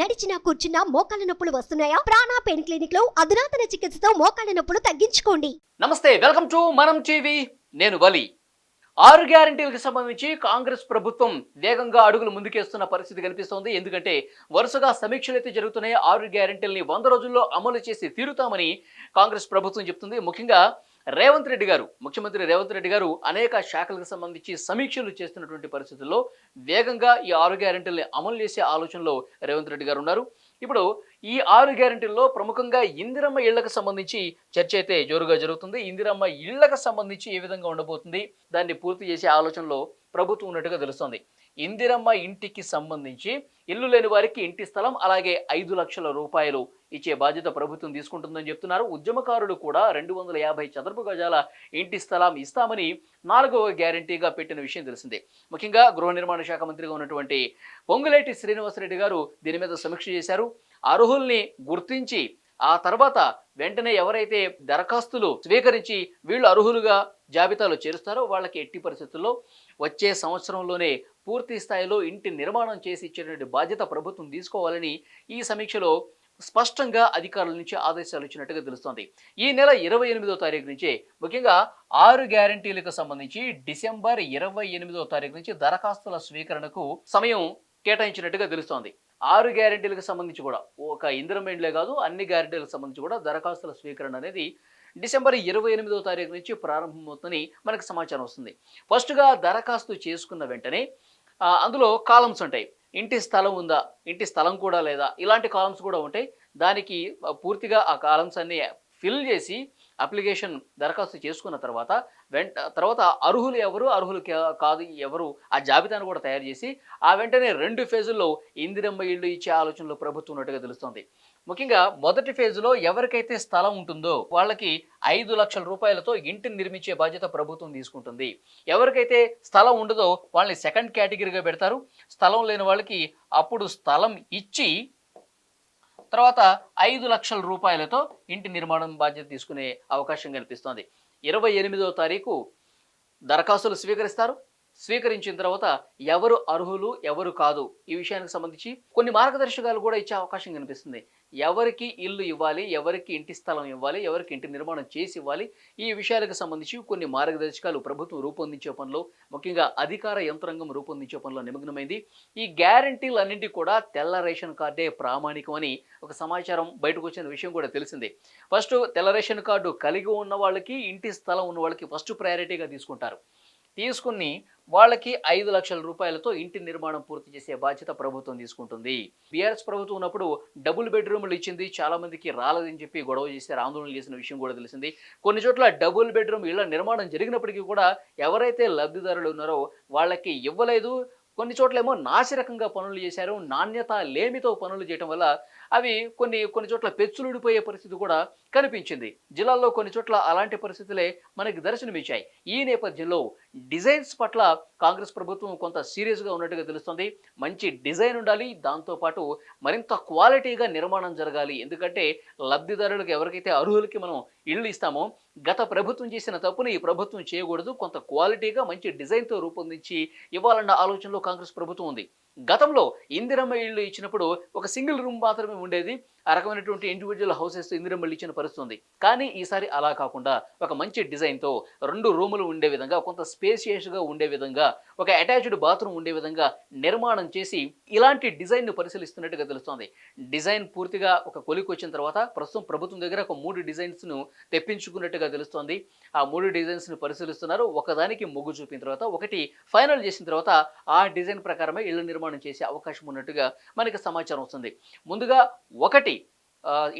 నడిచినా కూర్చున్నా మోకాళ్ళ నొప్పులు వస్తున్నాయా? ప్రాణా పెయిన్ క్లినిక్లో అధునాతన చికిత్సతో మోకాళ్ళ నొప్పులు తగ్గించుకోండి. నమస్తే వెల్కమ్ టు మనం టీవీ. నేను బలి ఆరు గ్యారంటీలకు సంబంధించి కాంగ్రెస్ ప్రభుత్వం వేగంగా అడుగులు ముందుకేస్తున్న పరిస్థితి కనిపిస్తోంది. ఎందుకంటే వరుసగా సమీక్షలు అయితే జరుగుతున్నాయి. ఆరు గ్యారంటీలని వంద రోజుల్లో అమలు చేసి తీరుతామని కాంగ్రెస్ ప్రభుత్వం చెప్తుంది. ముఖ్యంగా రేవంత్ రెడ్డి గారు ముఖ్యమంత్రి రేవంత్ రెడ్డి గారు అనేక శాఖలకు సంబంధించి సమీక్షలు చేస్తున్నటువంటి పరిస్థితుల్లో వేగంగా ఈ ఆరు గ్యారెంటీల్ని అమలు చేసే ఆలోచనలో రేవంత్ రెడ్డి గారు ఉన్నారు. ఇప్పుడు ఈ ఆరు గ్యారంటీల్లో ప్రముఖంగా ఇందిరమ్మ ఇళ్ళకు సంబంధించి చర్చ అయితే జోరుగా జరుగుతుంది. ఇందిరమ్మ ఇళ్ళకు సంబంధించి ఏ విధంగా ఉండబోతుంది? దాన్ని పూర్తి చేసే ఆలోచనలో ప్రభుత్వం ఉన్నట్టుగా తెలుస్తోంది. ఇందిరమ్మ ఇంటికి సంబంధించి ఇల్లు లేని వారికి ఇంటి స్థలం అలాగే ఐదు లక్షల రూపాయలు ఇచ్చే బాధ్యత ప్రభుత్వం తీసుకుంటుందని చెప్తున్నారు. ఉద్యమకారులు కూడా రెండు వందల యాభై చదరపు గజాల ఇంటి స్థలం ఇస్తామని నాలుగవ గ్యారంటీగా పెట్టిన విషయం తెలిసిందే. ముఖ్యంగా గృహ నిర్మాణ శాఖ మంత్రిగా ఉన్నటువంటి పొంగులేటి శ్రీనివాసరెడ్డి గారు దీని మీద సమీక్ష చేశారు. అర్హుల్ని గుర్తించి ఆ తర్వాత వెంటనే ఎవరైతే దరఖాస్తులు స్వీకరించి వీళ్ళు అర్హులుగా జాబితాలో చేరుస్తారో వాళ్ళకి ఎట్టి పరిస్థితుల్లో వచ్చే సంవత్సరంలోనే పూర్తి స్థాయిలో ఇంటి నిర్మాణం చేసి ఇచ్చేటువంటి బాధ్యత ప్రభుత్వం తీసుకోవాలని ఈ సమీక్షలో స్పష్టంగా అధికారుల నుంచి ఆదేశాలు ఇచ్చినట్టుగా తెలుస్తోంది. ఈ నెల ఇరవై ఎనిమిదో తారీఖు నుంచే ముఖ్యంగా ఆరు గ్యారంటీలకు సంబంధించి డిసెంబర్ ఇరవై ఎనిమిదో తారీఖు నుంచి దరఖాస్తుల స్వీకరణకు సమయం కేటాయించినట్టుగా తెలుస్తోంది. ఆరు గ్యారెంటీలకు సంబంధించి కూడా ఒక ఇంద్రమేండ్లే కాదు అన్ని గ్యారంటీలకు సంబంధించి కూడా దరఖాస్తుల స్వీకరణ అనేది డిసెంబర్ ఇరవై ఎనిమిదో తారీఖు నుంచి ప్రారంభమవుతుందని మనకు సమాచారం వస్తుంది. ఫస్ట్గా దరఖాస్తు చేసుకున్న వెంటనే అందులో కాలమ్స్ ఉంటాయి. ఇంటి స్థలం ఉందా ఇంటి స్థలం కూడా లేదా ఇలాంటి కాలమ్స్ కూడా ఉంటాయి. దానికి పూర్తిగా ఆ కాలమ్స్ అన్ని ఫిల్ చేసి అప్లికేషన్ దరఖాస్తు చేసుకున్న తర్వాత వెంట తర్వాత అర్హులు ఎవరు అర్హులు కాదు ఎవరు ఆ జాబితాను కూడా తయారు చేసి ఆ వెంటనే రెండు ఫేజుల్లో ఇందిరమ్మ ఇళ్ళు ఇచ్చే ఆలోచనలో ప్రభుత్వం ఉన్నట్టుగా తెలుస్తోంది. ముఖ్యంగా మొదటి ఫేజ్లో ఎవరికైతే స్థలం ఉంటుందో వాళ్ళకి ఐదు లక్షల రూపాయలతో ఇంటిని నిర్మించే బాధ్యత ప్రభుత్వం తీసుకుంటుంది. ఎవరికైతే స్థలం ఉండదో వాళ్ళని సెకండ్ కేటగిరీగా పెడతారు. స్థలం లేని వాళ్ళకి అప్పుడు స్థలం ఇచ్చి తర్వాత ఐదు లక్షల రూపాయలతో ఇంటి నిర్మాణం బాధ్యత తీసుకునే అవకాశం కనిపిస్తోంది ఇరవై ఎనిమిదో తారీఖు దరఖాస్తులు స్వీకరిస్తారు. స్వీకరించిన తర్వాత ఎవరు అర్హులు ఎవరు కాదు ఈ విషయానికి సంబంధించి కొన్ని మార్గదర్శకాలు కూడా ఇచ్చే అవకాశం కనిపిస్తుంది. ఎవరికి ఇల్లు ఇవ్వాలి ఎవరికి ఇంటి స్థలం ఇవ్వాలి ఎవరికి ఇంటి నిర్మాణం చేసి ఇవ్వాలి ఈ విషయాలకు సంబంధించి కొన్ని మార్గదర్శకాలు ప్రభుత్వం రూపొందించే పనిలో ముఖ్యంగా అధికార యంత్రాంగం రూపొందించే పనిలో నిమగ్నమైంది. ఈ గ్యారంటీలన్నింటి కూడా తెల్ల రేషన్ కార్డే ప్రామాణికం అని ఒక సమాచారం బయటకు వచ్చిన విషయం కూడా తెలిసింది. ఫస్ట్ తెల్ల రేషన్ కార్డు కలిగి ఉన్న వాళ్ళకి ఇంటి స్థలం ఉన్న వాళ్ళకి ఫస్ట్ ప్రయారిటీగా తీసుకుంటారు. తీసుకుని వాళ్ళకి ఐదు లక్షల రూపాయలతో ఇంటి నిర్మాణం పూర్తి చేసే బాధ్యత ప్రభుత్వం తీసుకుంటుంది. బీఆర్ఎస్ ప్రభుత్వం ఉన్నప్పుడు డబుల్ బెడ్రూమ్లు ఇచ్చింది చాలా మందికి రాలేదని చెప్పి గొడవ చేశారు ఆందోళన చేసిన విషయం కూడా తెలిసింది. కొన్ని చోట్ల డబుల్ బెడ్రూమ్ ఇళ్ళ నిర్మాణం జరిగినప్పటికీ కూడా ఎవరైతే లబ్ధిదారులు ఉన్నారో వాళ్ళకి ఇవ్వలేదు. కొన్ని చోట్లేమో నాసిరకంగా పనులు చేశారు నాణ్యత లేమితో పనులు చేయటం వల్ల అవి కొన్ని కొన్ని చోట్ల పెచ్చులుడిపోయే పరిస్థితి కూడా కనిపించింది. జిల్లాల్లో కొన్ని చోట్ల అలాంటి పరిస్థితులే మనకి దర్శనమిచ్చాయి. ఈ నేపథ్యంలో డిజైన్స్ పట్ల కాంగ్రెస్ ప్రభుత్వం కొంత సీరియస్గా ఉన్నట్టుగా తెలుస్తుంది. మంచి డిజైన్ ఉండాలి. దాంతోపాటు మరింత క్వాలిటీగా నిర్మాణం జరగాలి. ఎందుకంటే లబ్ధిదారులకు ఎవరికైతే అర్హులకి మనం ఇళ్ళు ఇస్తామో గత ప్రభుత్వం చేసిన తప్పుని ఈ ప్రభుత్వం చేయకూడదు. కొంత క్వాలిటీగా మంచి డిజైన్తో రూపొందించి ఇవ్వాలన్న ఆలోచనలో కాంగ్రెస్ ప్రభుత్వం ఉంది. గతంలో ఇందిరమ్మ ఇళ్ళు ఇచ్చినప్పుడు ఒక సింగిల్ రూమ్ మాత్రమే ఉండేది. ఆ రకమైనటువంటి ఇండివిజువల్ హౌసెస్ ఇందిరమ్మలు ఇచ్చిన పరిస్థితి ఉంది కానీ ఈసారి అలా కాకుండా ఒక మంచి డిజైన్తో రెండు రూములు ఉండే విధంగా కొంత స్పేసియస్గా ఉండే విధంగా ఒక అటాచ్డ్ బాత్రూమ్ ఉండే విధంగా నిర్మాణం చేసి ఇలాంటి డిజైన్ను పరిశీలిస్తున్నట్టుగా తెలుస్తోంది. డిజైన్ పూర్తిగా ఒక కొలికి వచ్చిన తర్వాత ప్రస్తుతం ప్రభుత్వం దగ్గర ఒక మూడు డిజైన్స్ను తెప్పించుకున్నట్టుగా తెలుస్తోంది. ఆ మూడు డిజైన్స్ను పరిశీలిస్తున్నారు. ఒకదానికి మొగ్గు చూపిన తర్వాత ఒకటి ఫైనల్ చేసిన తర్వాత ఆ డిజైన్ ప్రకారమే ఇళ్ళ నిర్మాణం చేసే అవకాశం ఉన్నట్టుగా మనకి సమాచారం వస్తుంది. ముందుగా ఒకటి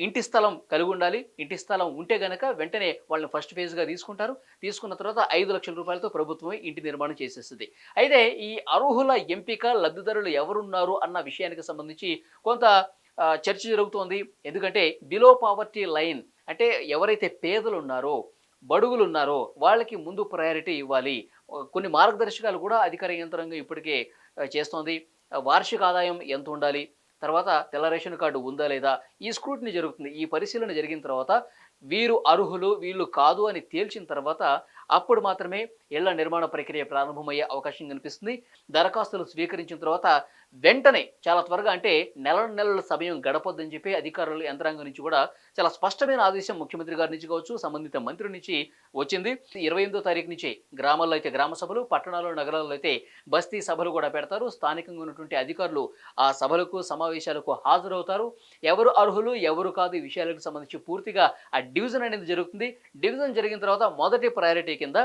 ఇంటి స్థలం కలిగి ఉండాలి. ఇంటి స్థలం ఉంటే గనక వెంటనే వాళ్ళని ఫస్ట్ ఫేజ్గా తీసుకుంటారు. తీసుకున్న తర్వాత ఐదు లక్షల రూపాయలతో ప్రభుత్వమే ఇంటి నిర్మాణం చేసేస్తుంది. అయితే ఈ అర్హుల ఎంపిక లబ్ధిదారులు ఎవరున్నారు అన్న విషయానికి సంబంధించి కొంత చర్చ జరుగుతోంది. ఎందుకంటే బిలో పావర్టీ లైన్ అంటే ఎవరైతే పేదలు ఉన్నారో బడుగులు ఉన్నారో వాళ్ళకి ముందు ప్రయారిటీ ఇవ్వాలి. కొన్ని మార్గదర్శకాలు కూడా అధికార యంత్రాంగం ఇప్పటికే చేస్తోంది. వార్షిక ఆదాయం ఎంత ఉండాలి? తర్వాత తెల్ల రేషన్ కార్డు ఉందా లేదా? ఈ స్క్రూటిని జరుగుతుంది. ఈ పరిశీలన జరిగిన తర్వాత వీరు అర్హులు వీళ్ళు కాదు అని తేల్చిన తర్వాత అప్పుడు మాత్రమే ఇళ్ళ నిర్మాణ ప్రక్రియ ప్రారంభమయ్యే అవకాశం కనిపిస్తుంది. దరఖాస్తులు స్వీకరించిన తర్వాత వెంటనే చాలా త్వరగా అంటే నెల నెలల సమయం గడపొద్దని చెప్పి అధికారులు యంత్రాంగం నుంచి కూడా చాలా స్పష్టమైన ఆదేశం ముఖ్యమంత్రి గారి నుంచి కావచ్చు సంబంధిత మంత్రి నుంచి వచ్చింది. ఇరవై ఎనిమిదో తారీఖు నుంచి గ్రామాల్లో అయితే గ్రామ సభలు పట్టణాల్లో నగరాల్లో అయితే బస్తీ సభలు కూడా పెడతారు. స్థానికంగా ఉన్నటువంటి అధికారులు ఆ సభలకు సమావేశాలకు హాజరవుతారు. ఎవరు అర్హులు ఎవరు కాదు ఈ విషయాలకు సంబంధించి పూర్తిగా ఆ డివిజన్ అనేది జరుగుతుంది. డివిజన్ జరిగిన తర్వాత మొదటి ప్రయారిటీ కింద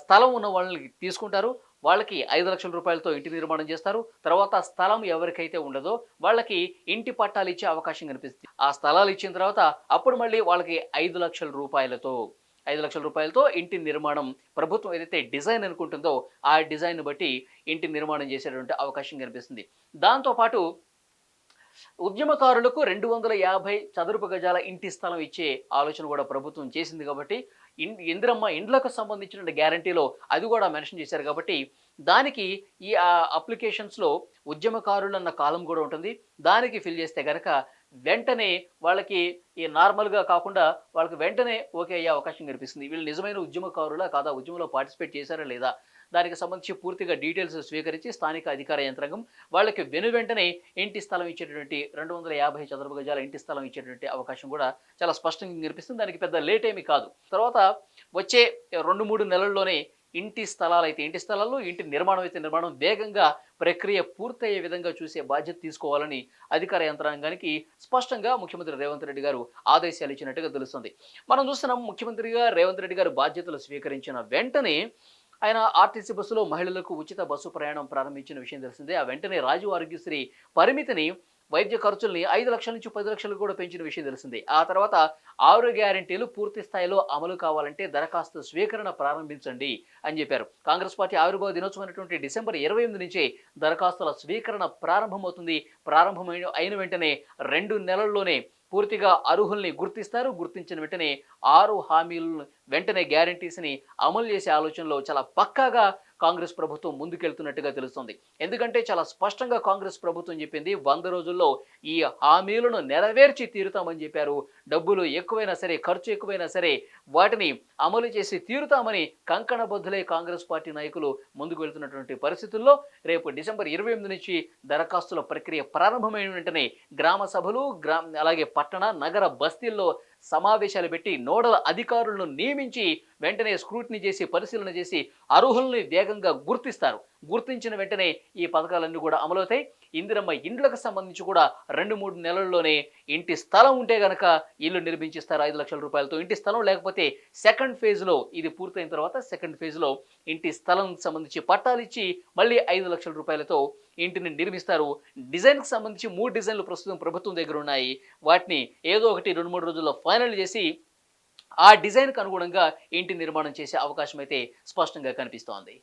స్థలం ఉన్న వాళ్ళని తీసుకుంటారు. వాళ్ళకి ఐదు లక్షల రూపాయలతో ఇంటి నిర్మాణం చేస్తారు. తర్వాత స్థలం ఎవరికైతే ఉండదో వాళ్ళకి ఇంటి పట్టాలు ఇచ్చే అవకాశం కనిపిస్తుంది. ఆ స్థలాలు ఇచ్చిన తర్వాత అప్పుడు మళ్ళీ వాళ్ళకి ఐదు లక్షల రూపాయలతో ఐదు లక్షల రూపాయలతో ఇంటి నిర్మాణం ప్రభుత్వం ఏదైతే డిజైన్ అనుకుంటుందో ఆ డిజైన్ బట్టి ఇంటి నిర్మాణం చేసేటువంటి అవకాశం కనిపిస్తుంది. దాంతోపాటు ఉద్యమకారులకు రెండు వందల యాభై చదరపు గజాల ఇంటి స్థలం ఇచ్చే ఆలోచన కూడా ప్రభుత్వం చేసింది కాబట్టి ఇందిరమ్మ ఇండ్లకు సంబంధించిన గ్యారంటీలో అది కూడా మెన్షన్ చేశారు కాబట్టి దానికి ఈ అప్లికేషన్స్లో ఉద్యమకారులు అన్న కాలం కూడా ఉంటుంది. దానికి ఫిల్ చేస్తే కనుక వెంటనే వాళ్ళకి ఈ నార్మల్గా కాకుండా వాళ్ళకి వెంటనే ఓకే అయ్యే అవకాశం కనిపిస్తుంది. వీళ్ళు నిజమైన ఉద్యమకారులా కాదా? ఉద్యమంలో పార్టిసిపేట్ చేశారా లేదా? దానికి సంబంధించి పూర్తిగా డీటెయిల్స్ స్వీకరించి స్థానిక అధికార యంత్రాంగం వాళ్ళకి వెను వెంటనే ఇంటి స్థలం ఇచ్చేటటువంటి రెండు వందల యాభై చదరపు గజాల ఇంటి స్థలం ఇచ్చేటువంటి అవకాశం కూడా చాలా స్పష్టంగా కనిపిస్తుంది. దానికి పెద్ద లేట్ ఏమీ కాదు. తర్వాత వచ్చే రెండు మూడు నెలల్లోనే ఇంటి స్థలాలు అయితే ఇంటి స్థలాల్లో ఇంటి నిర్మాణం అయితే నిర్మాణం వేగంగా ప్రక్రియ పూర్తయ్యే విధంగా చూసే బాధ్యత తీసుకోవాలని అధికార యంత్రాంగానికి స్పష్టంగా ముఖ్యమంత్రి రేవంత్ రెడ్డి గారు ఆదేశాలు ఇచ్చినట్టుగా తెలుస్తుంది. మనం చూస్తున్నాం ముఖ్యమంత్రిగా రేవంత్ రెడ్డి గారు బాధ్యతలు స్వీకరించిన వెంటనే ఆయన ఆర్టీసీ బస్సులో మహిళలకు ఉచిత బస్సు ప్రయాణం ప్రారంభించిన విషయం తెలిసిందే. ఆ వెంటనే రాజు ఆరోగ్యశ్రీ పరిమితిని వైద్య ఖర్చుల్ని ఐదు లక్షల నుంచి పది లక్షలకు కూడా పెంచిన విషయం తెలిసిందే. ఆ తర్వాత ఆరు గ్యారంటీలు పూర్తి స్థాయిలో అమలు కావాలంటే దరఖాస్తు స్వీకరణ ప్రారంభించండి అని చెప్పారు. కాంగ్రెస్ పార్టీ ఆవిర్భావ దినోత్సవం డిసెంబర్ ఇరవై ఎనిమిది నుంచి దరఖాస్తుల స్వీకరణ ప్రారంభమవుతుంది. ప్రారంభమైన అయిన వెంటనే రెండు నెలల్లోనే పూర్తిగా అర్హుల్ని గుర్తిస్తారు. గుర్తించిన వెంటనే ఆరు హామీలను వెంటనే గ్యారంటీస్ని అమలు చేసే ఆలోచనలో చాలా పక్కాగా కాంగ్రెస్ ప్రభుత్వం ముందుకెళ్తున్నట్టుగా తెలుస్తుంది. ఎందుకంటే చాలా స్పష్టంగా కాంగ్రెస్ ప్రభుత్వం చెప్పింది వంద రోజుల్లో ఈ హామీలను నెరవేర్చి తీరుతామని చెప్పారు. డబ్బులు ఎక్కువైనా సరే ఖర్చు ఎక్కువైనా సరే వాటిని అమలు చేసి తీరుతామని కంకణబద్ధులై కాంగ్రెస్ పార్టీ నాయకులు ముందుకు వెళ్తున్నటువంటి పరిస్థితుల్లో రేపు డిసెంబర్ ఇరవై ఎనిమిది నుంచి దరఖాస్తుల ప్రక్రియ ప్రారంభమైన వెంటనే గ్రామ సభలు గ్రా అలాగే పట్టణ నగర బస్తీల్లో సమావేశాలు పెట్టి నోడల్ అధికారులను నియమించి వెంటనే స్క్రూటినీ చేసి పరిశీలన చేసి అర్హుల్ని వేగంగా గుర్తిస్తారు. గుర్తించిన వెంటనే ఈ పథకాలన్నీ కూడా అమలవుతాయి. ఇందిరమ్మ ఇండ్లకు సంబంధించి కూడా రెండు మూడు నెలల్లోనే ఇంటి స్థలం ఉంటే గనక ఇల్లు నిర్మించిస్తారు ఐదు లక్షల రూపాయలతో. ఇంటి స్థలం లేకపోతే సెకండ్ ఫేజ్లో ఇది పూర్తయిన తర్వాత సెకండ్ ఫేజ్లో ఇంటి స్థలం సంబంధించి పట్టాలు ఇచ్చి మళ్ళీ ఐదు లక్షల రూపాయలతో ఇంటిని నిర్మిస్తారు. డిజైన్కి సంబంధించి మూడు డిజైన్లు ప్రస్తుతం ప్రభుత్వం దగ్గర ఉన్నాయి. వాటిని ఏదో ఒకటి రెండు మూడు రోజుల్లో ఫైనల్ చేసి ఆ డిజైన్కు అనుగుణంగా ఇంటి నిర్మాణం చేసే అవకాశం అయితే స్పష్టంగా కనిపిస్తోంది.